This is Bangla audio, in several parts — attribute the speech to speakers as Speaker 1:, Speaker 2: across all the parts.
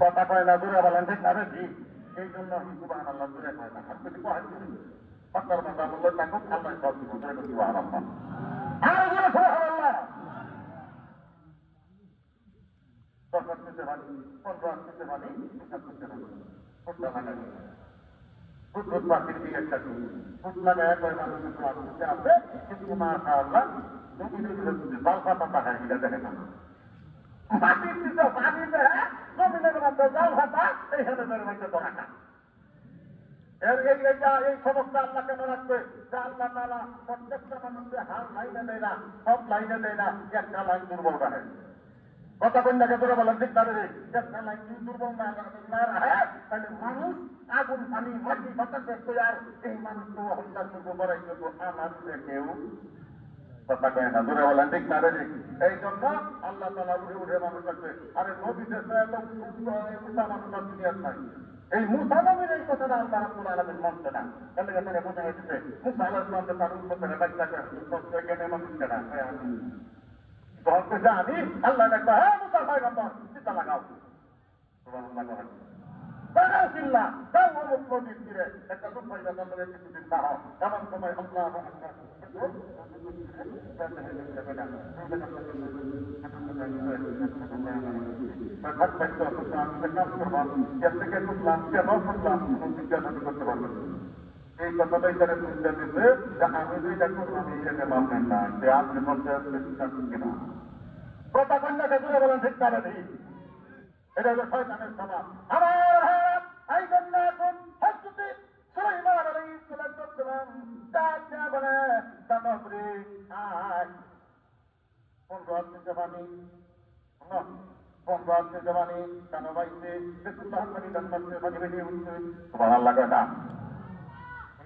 Speaker 1: কথা কয় না দূরে বলেন ঠিক না জি এই জন্য সুবাহ আল্লাহ দূরে কয় না আপনি কি কয় পাত্তার মধ্যে আল্লাহ থাকুক আল্লাহ সব কিছু দূরে সুবাহ আল্লাহ আরও জোরে সুবহানাল্লাহ তখন করতে পারি পঞ্চাশ করতে পারি হিসাব করতে পারি ফুটটা লাগাই ফুটবুট পাখির দিকে একটা ফুট লাগায় কয় মানুষের তো আসতে আছে কিন্তু মাশা আল্লাহ বালফা পাতা হয় এটা দেখে না মাটির দিকে পানি দেয় জমিনের মধ্যে জল হাতা এইখানে মেরে মধ্যে দোকাটা এর এই এইটা এই সমস্ত আল্লাহ কেন রাখবে দেয় দেয় না একটা লাইন দুর্বল রাখে কথা কন্যাকে তোরা বলেন ঠিক না রে দুর্বল না রাখে তাহলে মানুষ আগুন, পানি, মাটি, বাতাসে তৈয়ার, এই মানুষ তো হত্যা করাই কিন্তু আমার কেউ। কথা এই আল্লাহ এই কথাটা আল্লাহ না। তাহলে এখানে বোঝা যাচ্ছে মুসা আলাইহিস তার মানুষ কেনা? তখন কইছে আমি আল্লাহ দেখবা হ্যাঁ মুসা ভাই বাবা চিন্তা লাগাও। একটা এমন সময় আল্লাহ এই কথাটাই তারা চিন্তা দিতে যে আমি যেটা করব আমি এখানে মানবেন না যে আপনি মধ্যে চিন্তা করছি না কথা কন্যাকে দূরে বলেন ঠিক তারা ঠিক এটা হলো শয়তানের স্বভাব আমার ভাইয়েরা, এই জন্য এখন হজরতে সুলাইমান আলাইহিস সালাম ডাক দেয়া বলে দানবরে আয়। কোন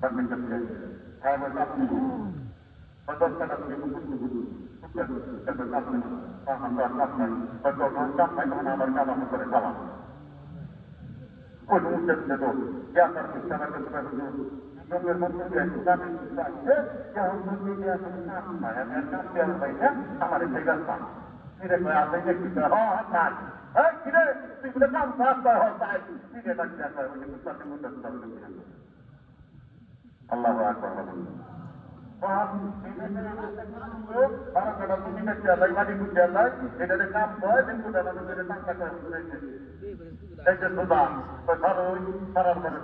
Speaker 1: government of India. I was asking you, what was that of the Muslim Guru? That was asking you, what was that of the Muslim Guru? But the Lord of my own America was for a dollar. What was that of the Lord? Yeah, that was that of the Guru. Younger Muslims and Islamic society, yeah, Muslims and Islamic society, and that's the other way, yeah, I'm a bigger son. ফিরে কয়ে আসে যে কি হ নাই হ্যাঁ ফিরে তুই কাম কাজ হয় তাই ফিরে ডাক্তার হয় ওই যে মুসলিম মুসলিম আল্লাহ আকবার এটা কাম হয় কিন্তু আমাদের টাকা এই যে সুদা সারার করে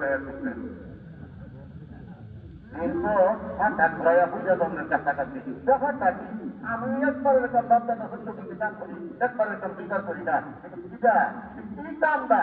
Speaker 1: কিন্তু হঠাৎ ভয়া পূজা দণ্ডের টাকাটা দিই ব্যাপারটা কি? আমি একবারের একটা বাচ্চাটা করি, একবারের একটা বিচার করি না। কি না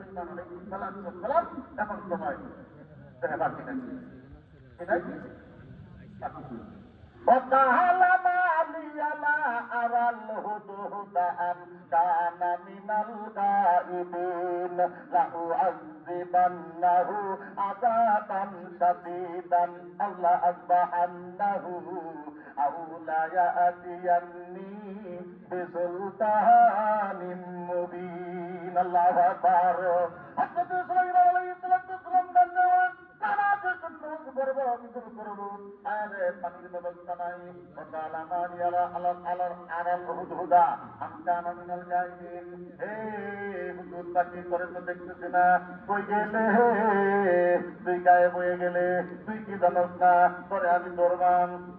Speaker 1: আকবার আমার ভাই এখন সময় বাকি নাকি وقال ما لي لا أرى الهدهد أن كان من الغائبين لأعذبنه عذابا شديدا أو لأذبحنه أو ليأتيني بسلطان مبين Allah Akbar. Hazreti Süleyman Ali করব অজু করব আর পানির করে তুই গায়ে বয়ে গেলে? তুই কি জানস না? আমি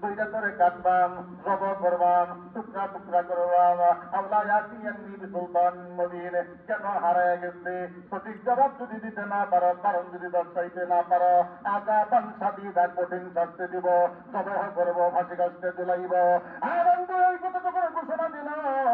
Speaker 1: তুইটা কাটবাম জব করবাম টুকরা টুকরা করবাম সুলতান কেন হারায় গেছে? সঠিক জবাব যদি দিতে না পারো, কারণ যদি দর্শাইতে না পারো আজাবান সাদিদা কঠিন শাস্তি দিব জবহ করব ফাঁসি কাস্তে যখন ঘোষণা দিল ঘোষণা দেওয়ার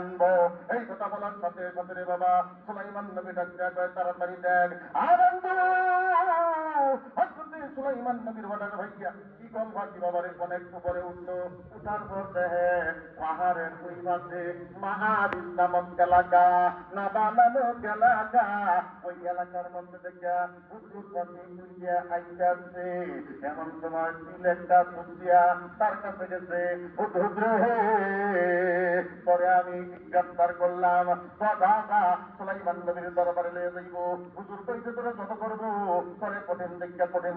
Speaker 1: আনব এই কথা বলার সাথে সাথে রে বাবা সুলাইমান নবী ডাক্তার তাড়াতাড়ি দেখ। আনন্দ সুলাইমান নবীর হঠাৎ ভাইয়া ইগল পাখি বাবার অনেক উপরে উঠল। উঠার পর দেখে পাহাড়ের দুই পাশে মাহারিস নামক এলাকা নাবা নামক এলাকা। ওই এলাকার মধ্যে দেখা হুজুর পাখি উড়িয়া আইতাছে এমন সময় সিলেটটা সুতিয়া তার কাছে গেছে পরে আমি গ্রেফতার করলাম। কথা সুলাইমান নবীর দরবারে লয়ে যাইব। হুজুর কইতে তোরা যত করব? পরে কঠিন দেখা কঠিন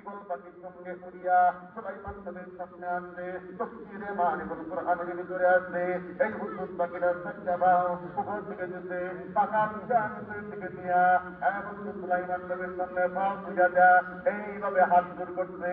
Speaker 1: বিগল পাখির সঙ্গে সুলাইমান নবীর সামনে ভিতরে আসলে এই হুজুর পাখিরা উপর যেতে পাকা দিয়া সুলাইমান নবীর সামনে পাও যা এইভাবে হাত জোর করছে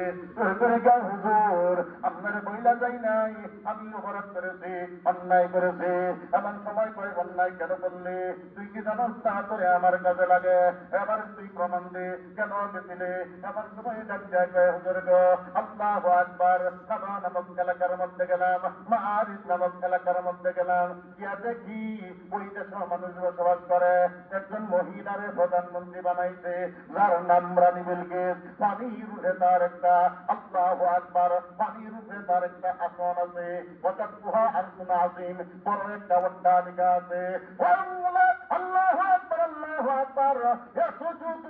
Speaker 1: করে হুজুর আপনার বইলা যাই নাই আমি অপরাধ করেছি অন্যায় করেছি এমন সময় করে অন্যায় কেন করলে তুই কি জানাস না করে আমার কাজে লাগে এবার তুই প্রমাণ দে কেন গেছিলে এমন সময় জায়গায় হুজুর গো আল্লাহ আকবার সাবা নামক এলাকার মধ্যে গেলাম মারিফ নামক এলাকার মধ্যে গেলাম গিয়া দেখি ওই দেশের মানুষ বসবাস করে। একজন মহিলারে প্রধানমন্ত্রী বানাইছে যার নাম রানী বিলকে পানির রূপে তার একটা আল্লাহ আকবার পানির রূপে তার একটা আসন আছে অর্থাৎ গুহা আসন আসিম বড় একটা অট্টালিকা আছে আল্লাহ আকবার আল্লাহ আকবার এ সুযোগ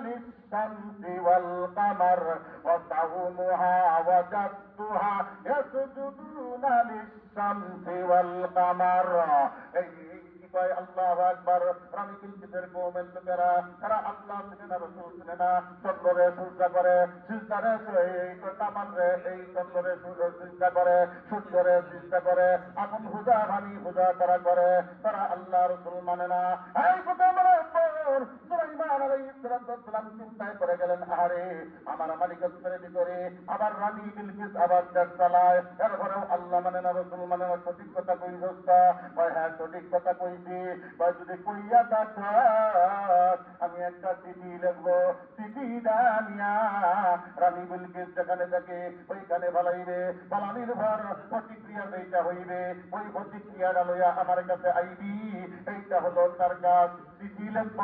Speaker 1: للشمس والقمر وصومها وجدتها يسجدون للشمس والقمر এই কি কয় আল্লাহ আকবার রানী বিলকিসের কওমের লোকেরা তারা আল্লাহ চিনে না রসুল চিনে না চন্দ্রে সূর্যা করে সিজদারে এই তামান রে এই চন্দ্রে চিন্তা করে সূর্যরে চিন্তা করে আগুন হুজা রানী হুজা তারা করে তারা আল্লাহ রসুল মানে না এই কথা আমার উপর সুলাইমান আলাইহিস সালাম চিন্তায় করে গেলেন আরে আমার মালিকত্বের ভিতরে আবার রানী বিলকিস আবার দেশ চালায়। এরপরেও আল্লাহ মানে না, রসুল মানে না, সঠিক কথা কই দোস্তা ভাই হ্যাঁ সঠিক কথা কইছি। ভাই যদি কইয়া থাক আমি একটা চিঠি লিখব। চিঠি দানিয়া রানী বিলকিস যেখানে থাকে, ওইখানে ভালাইবে পালানির ভর প্রতিক্রিয়া যেইটা হইবে, ওই প্রতিক্রিয়াটা লইয়া আমার কাছে আইবি। এইটা হলো তার কাজ। চিঠি লিখব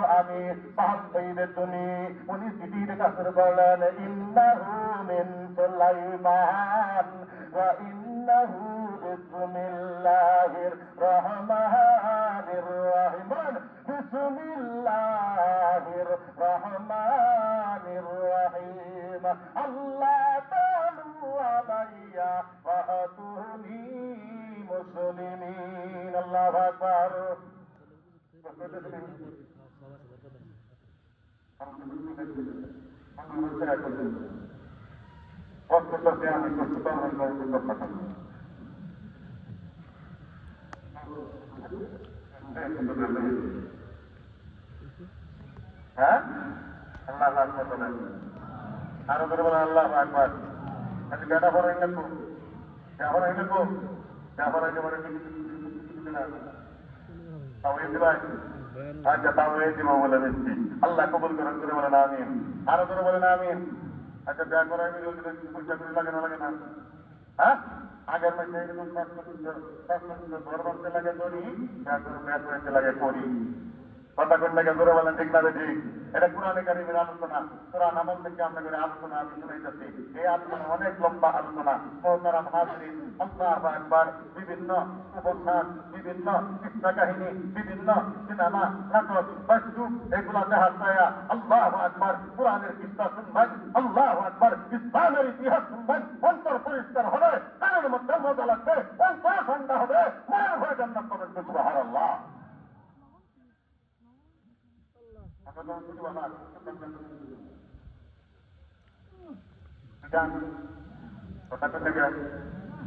Speaker 1: পাহাড় হইবে তুমি। উনি চিঠি লেখা শুরু করলেন, ইন্নাহু মিন সুলাইমান ওয়া ইন্নাহু বিসমিল্লাহির রহমানির রহিম। বিসমিল্লাহির রহমানির রহিম। আল্লাহ কষ্টটাকে আমি কষ্ট আমার কষ্ট থাকি হ্যাঁ? আল্লাহ আকবার বলেন আরও করে বলেন আল্লাহ আকবার আচ্ছা বেটা পড়া নেব ব্যবহার হয়ে নেব ব্যবহার একেবারে তাও এই দিবাই আচ্ছা তাও এই দিব বলে দিচ্ছি। আল্লাহ কবুল করেন করে বলেন, আমিন। আরও করে বলেন, আমিন। আচ্ছা ব্যাগ করা আমি পয়সা করে লাগে না লাগে না। হ্যাঁ? আগের মাসে ঠিক না ঠিক? এটা কোরআনে কারিমের আলোচনা। কোরআন আমল থেকে আমরা আলোচনা আমি শুনাইতেছি। এই আলোচনা অনেক লম্বা আলোচনা। আল্লাহ আকবার বিভিন্ন উপন্যাস বিভিন্ন কিস্সা কাহিনী বিভিন্ন সিনেমা নাটক বস্তু এগুলা দেখার ছায়া আল্লাহ আকবার কোরআনের কিস্সা শুনবেন আল্লাহ আকবার ইসলামের ইতিহাস শুনবেন অন্তর পরিষ্কার হবে কানের মধ্যে মজা লাগবে অন্তর ঠান্ডা হবে মনের ভয় জান্নাত পাবেন সুবহান আল্লাহ কথা কথা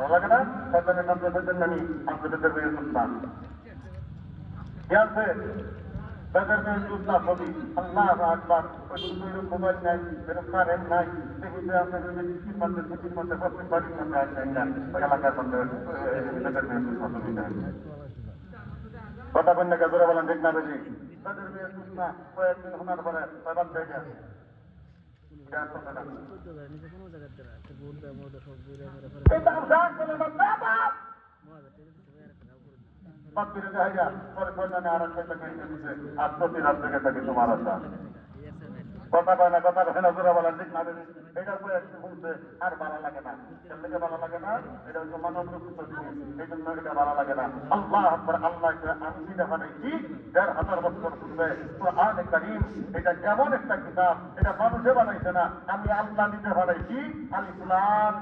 Speaker 1: ভালো লাগে না? সন্তানের নাম দেবেন নামি আপনাদের দেবে সুলতান। কি আছে? বেদের মেয়ে সুলতান আল্লাহ আকবার। ওই মোবাইল নাই কারেন্ট নাই। দেখুন আপনাদের চিঠির মধ্যে চিঠির মধ্যে প্রত্যেক বাড়ির মধ্যে আসবেন না এলাকার মধ্যে বেদের মেয়ে সুলতান ছবি নাই কথা বললে গাজরে বলেন, ঠিক না বেশি? তাদের মেয়ে কয়েকদিন হওয়ার পরে বাপ্পিরে দেখা আর প্রতি রাত থেকে থাকে তোমার আশা কথা কয় না, কথা কয় না, জোরা বলা ঠিক না এটা পরে একটু শুনছে আর ভালো লাগে না। থেকে ভালো লাগে না, এটা হচ্ছে মানব এই জন্য এটা ভালো লাগে না। আল্লাহ আকবার, আল্লাহ আমি যেটা বানাইছি দেড় হাজার বছর পূর্বে কোরআন করিম, এটা কেমন একটা কিতাব, এটা মানুষে বানাইছে না, আমি আল্লাহ নিজে বানাইছি। আলিফুলাম